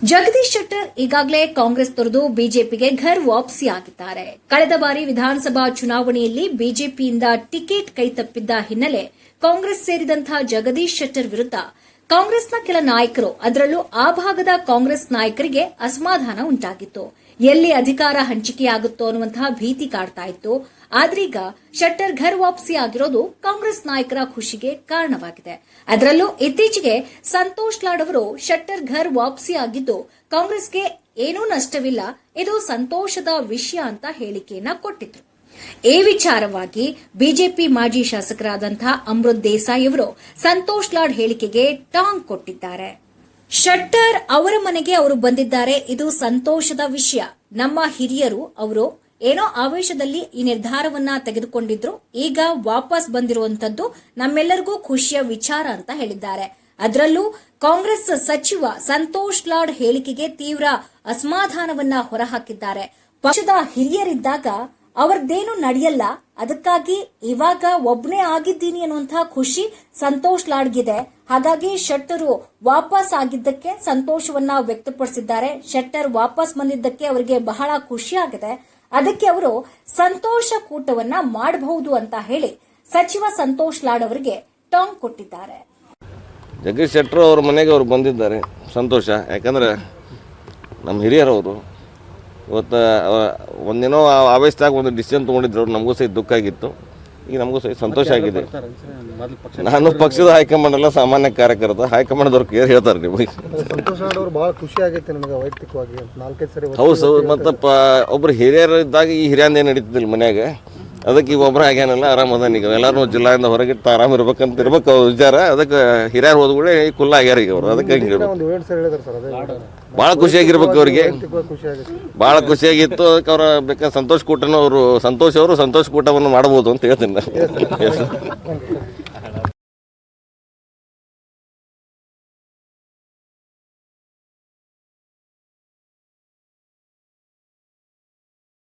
ಜಗದೀಶ್ ಶೆಟ್ಟರ್ ಈಗಾಗಲೇ ಕಾಂಗ್ರೆಸ್ ತೊರೆದು ಬಿಜೆಪಿಗೆ ಘರ್ ವಾಪಸಿ ಆಗಿದ್ದಾರೆ ಕಳೆದ ಬಾರಿ ವಿಧಾನಸಭಾ ಚುನಾವಣೆಯಲ್ಲಿ ಬಿಜೆಪಿಯಿಂದ ಟಿಕೆಟ್ ಕೈತಪ್ಪಿದ್ದ ಹಿನ್ನೆಲೆ ಕಾಂಗ್ರೆಸ್ ಸೇರಿದಂತಹ ಜಗದೀಶ್ ಶೆಟ್ಟರ್ ವಿರುದ್ಧ ಕಾಂಗ್ರೆಸ್ನ ಕೆಲ ನಾಯಕರು, ಅದರಲ್ಲೂ ಆ ಭಾಗದ ಕಾಂಗ್ರೆಸ್ ನಾಯಕರಿಗೆ ಅಸಮಾಧಾನ ಉಂಟಾಗಿತ್ತು. ಎಲ್ಲಿ ಅಧಿಕಾರ ಹಂಚಿಕೆಯಾಗುತ್ತೋ ಅನ್ನುವಂತಹ ಭೀತಿ ಕಾಡ್ತಾ ಇತ್ತು ಆದ್ರೀಗ ಶೆಟ್ಟರ್ ಘರ್ ವಾಪಸಿ ಆಗಿರೋದು ಕಾಂಗ್ರೆಸ್ ನಾಯಕರ ಖುಷಿಗೆ ಕಾರಣವಾಗಿದೆ. ಅದರಲ್ಲೂ ಇತ್ತೀಚೆಗೆ ಸಂತೋಷ್ ಲಾಡ್ ಅವರು ಶೆಟ್ಟರ್ ಘರ್ ವಾಪಸಿ ಆಗಿದ್ದು, ಕಾಂಗ್ರೆಸ್ಗೆ ಏನೂ ನಷ್ಟವಿಲ್ಲ, ಇದು ಸಂತೋಷದ ವಿಷಯ ಅಂತ ಹೇಳಿಕೆಯನ್ನ ಕೊಟ್ಟಿದ್ರು. ಈ ವಿಚಾರವಾಗಿ ಬಿಜೆಪಿ ಮಾಜಿ ಶಾಸಕರಾದಂತಹ ಅಮೃತ್ ದೇಸಾಯಿ ಅವರು ಸಂತೋಷ್ ಲಾಡ್ ಹೇಳಿಕೆಗೆ ಟಾಂಗ್ ಕೊಟ್ಟಿದ್ದಾರೆ. ಶಟ್ಟರ್ ಅವರ ಮನೆಗೆ ಅವರು ಬಂದಿದ್ದಾರೆ. ಇದು ಸಂತೋಷದ ವಿಷಯ. ನಮ್ಮ ಹಿರಿಯರು ಅವರು ಏನೋ ಆವೇಶದಲ್ಲಿ ಈ ನಿರ್ಧಾರವನ್ನ ತೆಗೆದುಕೊಂಡಿದ್ರು. ಈಗ ವಾಪಸ್ ಬಂದಿರುವಂತದ್ದು ನಮ್ಮೆಲ್ಲರಿಗೂ ಖುಷಿಯ ವಿಚಾರ ಅಂತ ಹೇಳಿದ್ದಾರೆ. ಅದರಲ್ಲೂ ಕಾಂಗ್ರೆಸ್ ಸಚಿವ ಸಂತೋಷ್ ಲಾಡ್ ಹೇಳಿಕೆಗೆ ತೀವ್ರ ಅಸಮಾಧಾನವನ್ನ ಹೊರಹಾಕಿದ್ದಾರೆ. ಪಕ್ಷದ ಹಿರಿಯರಿದ್ದಾಗ ಅವರದ್ದೇನು ನಡೆಯಲ್ಲ. ಅದಕ್ಕಾಗಿ ಇವಾಗ ಒಬ್ನೇ ಆಗಿದ್ದೀನಿ ಅನ್ನುವಂತಹ ಖುಷಿ ಸಂತೋಷ್ ಲಾಡ್ಗಿದೆ. ಹಾಗಾಗಿ ಶೆಟ್ಟರು ವಾಪಸ್ ಆಗಿದ್ದಕ್ಕೆ ಸಂತೋಷವನ್ನ ವ್ಯಕ್ತಪಡಿಸಿದ್ದಾರೆ. ಶೆಟ್ಟರ್ ವಾಪಸ್ ಬಂದಿದ್ದಕ್ಕೆ ಅವರಿಗೆ ಬಹಳ ಖುಷಿ ಆಗಿದೆ. ಅದಕ್ಕೆ ಅವರು ಸಂತೋಷ ಕೂಟವನ್ನ ಮಾಡಬಹುದು ಅಂತ ಹೇಳಿ ಸಚಿವ ಸಂತೋಷ್ ಲಾಡ್ ಅವರಿಗೆ ಟಾಂಗ್ ಕೊಟ್ಟಿದ್ದಾರೆ. ಜಗದೀಶ್ ಶೆಟ್ಟರು ಅವ್ರ ಮನೆಗೆ ಅವರು ಬಂದಿದ್ದಾರೆ. ಸಂತೋಷ. ಯಾಕಂದ್ರೆ ನಮ್ಮ ಹಿರಿಯರವರು ಇವತ್ತು ಒಂದೇನೋ ಆವೇಶದಾಗ ಒಂದು ಡಿಸಿಷನ್ ತೊಗೊಂಡಿದ್ರು ಅವ್ರು ನಮಗೂ ಸಹಿತ ದುಃಖ ಆಗಿತ್ತು. ಈಗ ನಮಗೂ ಸಹಿತ ಸಂತೋಷ ಆಗಿದೆ. ನಾನು ಪಕ್ಷದ ಹೈಕಮಾಂಡ್ ಅಲ್ಲ ಸಾಮಾನ್ಯ ಕಾರ್ಯಕರ್ತ. ಹೈಕಮಾಂಡ್ದವ್ರು ಕೇರ್ ಹೇಳ್ತಾರೆ ನಿಮಗೆ. ಸಂತೋಷ್ ನಾಡ್ ಬಹಳ ಖುಷಿ ಆಗೈತೆ ನನಗೆ ವೈಯಕ್ತಿಕವಾಗಿ. ಅಂತ ನಾಲ್ಕೈದು ಸರಿ ಹೌದು ಸರ್ ಮತ್ತು ಒಬ್ರು ಹಿರಿಯರು ಇದ್ದಾಗ ಈ ಹಿರಿಯಂದ ಏನು ನಡೀತಿದ್ದಿಲ್ಲ ಮನ್ಯಾಗ. ಅದಕ್ಕೆ ಈಗ ಒಬ್ಬರ ಆಗ್ಯಾನಲ್ಲ ಆರಾಮದಾನ ಈಗ. ಎಲ್ಲರೂ ಜಿಲ್ಲಾದಿಂದ ಹೊರಗಿಟ್ಟು ಆರಾಮ ಇರ್ಬೇಕಂತ ಇರ್ಬೇಕು ಅವ್ರ ವಿಚಾರ. ಅದಕ್ಕೆ ಹಿರಿಯರು ಹೋದ ಕೂಡ ಕುಲ್ಲ ಆಗ್ಯಾರ ಈಗ ಅವರು. ಅದಕ್ಕೆ ಹಿಂಗೆ ಭಾಳ ಖುಷಿಯಾಗಿರ್ಬೇಕು ಅವ್ರಿಗೆ. ಭಾಳ ಖುಷಿಯಾಗಿತ್ತು. ಅದಕ್ಕೆ ಅವ್ರ ಬೇಕಾದ್ರೆ ಸಂತೋಷ ಕೂಟನೂ ಅವರು ಸಂತೋಷ ಅವರು ಸಂತೋಷ ಕೂಟವನ್ನು ಮಾಡ್ಬೋದು ಅಂತ ಹೇಳ್ತೀನಿ ನಾನು.